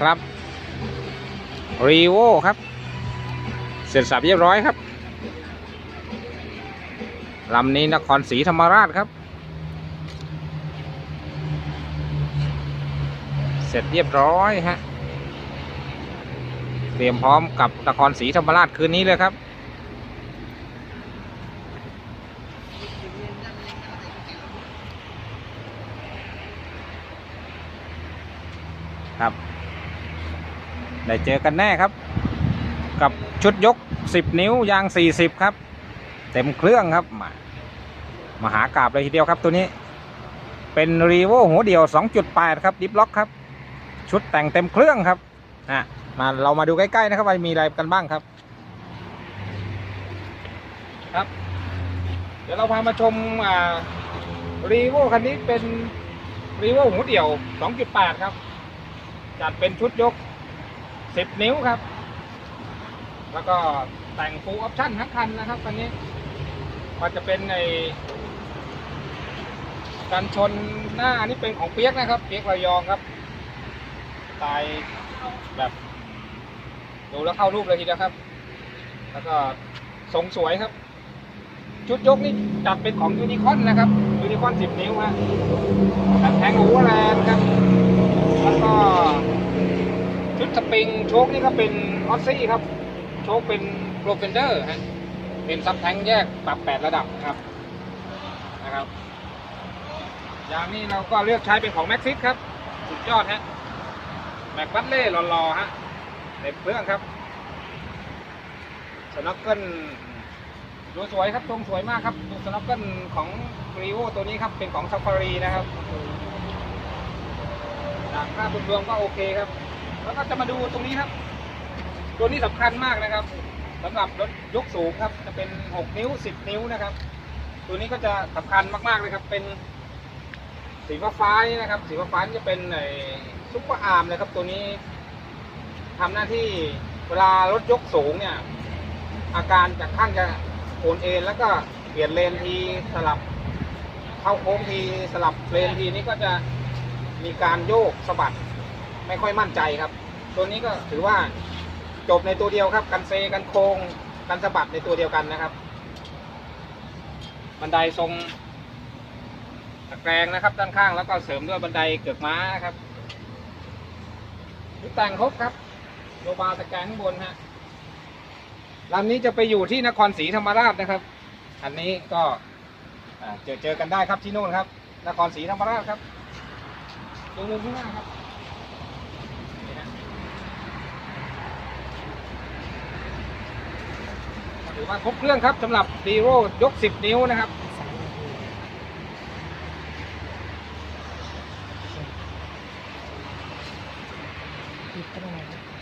ครับรีโวครับ เสร็จสับเรียบร้อยครับลำนี้นครศรีธรรมราชครับ เสร็จเรียบร้อยฮะ เตรียมพร้อมกับนครศรีธรรมราชคืนนี้เลยครับ ครับ ได้เจอกันแน่ครับ กับชุดยก 10 นิ้วยาง 40 ครับ เต็มเครื่องครับ มามาหากราบเลยทีเดียวครับตัวนี้ เป็นรีโวหัวเดียว 2.8 ครับดิฟล็อกครับ ชุดแต่งเต็มเครื่องครับนะมาเรามาดูใกล้ๆนะครับว่ามีอะไรกันบ้างครับ ครับ เดี๋ยวเราพามาชมอ่ารีโวคันนี้เป็นรีโวหัวเดี่ยว 2.8 ครับ จัดเป็นชุดยก 10 นิ้วครับ แล้วก็แต่งฟูลออปชั่นทั้งคันนะครับคันนี้มันจะเป็นในกันชนหน้านี่เป็นของเปียกนะครับ เปียกระยองครับตล์แบบดูแล้วเข้ารูปเลยทีเดียวครับ แล้วก็ทรงสวยครับ ชุดยกนี่จัดเป็นของยูนิคอนนะครับยูนิคอน10 นิ้วฮะแบบแทงโอเวอร์แลนด์ครับ แล้วก็ชุดสป ริงโชคนี่ก็เป็นออสซี่ครับ โชคเป็นโปรเฟนเดอร์ฮะเป็นซับแทงแยกปรับ8ระดับครับนะครับอย่างนี้เราก็เลือกใช้เป็นของแม็กซิสครับสุดยอดฮะแม็กบัตเล่รอๆฮะเต็มเครื่องครับสน็อกเกิลดูสวยครับทรงสวยมากครับดูสน็อกเกิลของรีโวตัวนี้ครับเป็นของซ a ฟารีนะครับจากภาพรวมก็โอเคครับ แล้วก็จะมาดูตรงนี้ครับ ตัวนี้สำคัญมากนะครับสำหรับรถยกสูงครับ จะเป็น 6 นิ้ว 10 นิ้วนะครับ ตัวนี้ก็จะสำคัญมากๆเลยครับ เป็นสีฟ้าฟ้าๆนี่นะครับ สีฟ้าฟ้าๆจะเป็นไอซุปเปอร์อาร์มเลยครับ ตัวนี้ทำหน้าที่เวลารถยกสูงเนี่ย อาการจากข้างจะโอนเอ็นแล้วก็เปลี่ยนเลนทีสลับเข้าโค้งทีสลับเลนทีนี้ก็จะมีการโยกสะบัด ไม่ค่อยมั่นใจครับ ตัวนี้ก็ถือว่าจบในตัวเดียวครับ กันเซกันโค้งกันสะบัดในตัวเดียวกันนะครับ บันไดทรงตะแกรงนะครับ ด้านข้างแล้วก็เสริมด้วยบันไดเกือกม้าครับชุดแต่งครบครับโลบาร์ตะแกรงข้างบนฮะลำนี้จะไปอยู่ที่นครศรีธรรมราชนะครับ อันนี้ก็เจอเจอกันได้ครับที่นู่นครับ นครศรีธรรมราชครับดูมุมข้างหน้าครับนี่ฮะถือ ว่าครบเครื่องครับสำหรับดีโร่ยก 10 นิ้วนะครับติดตรงไหน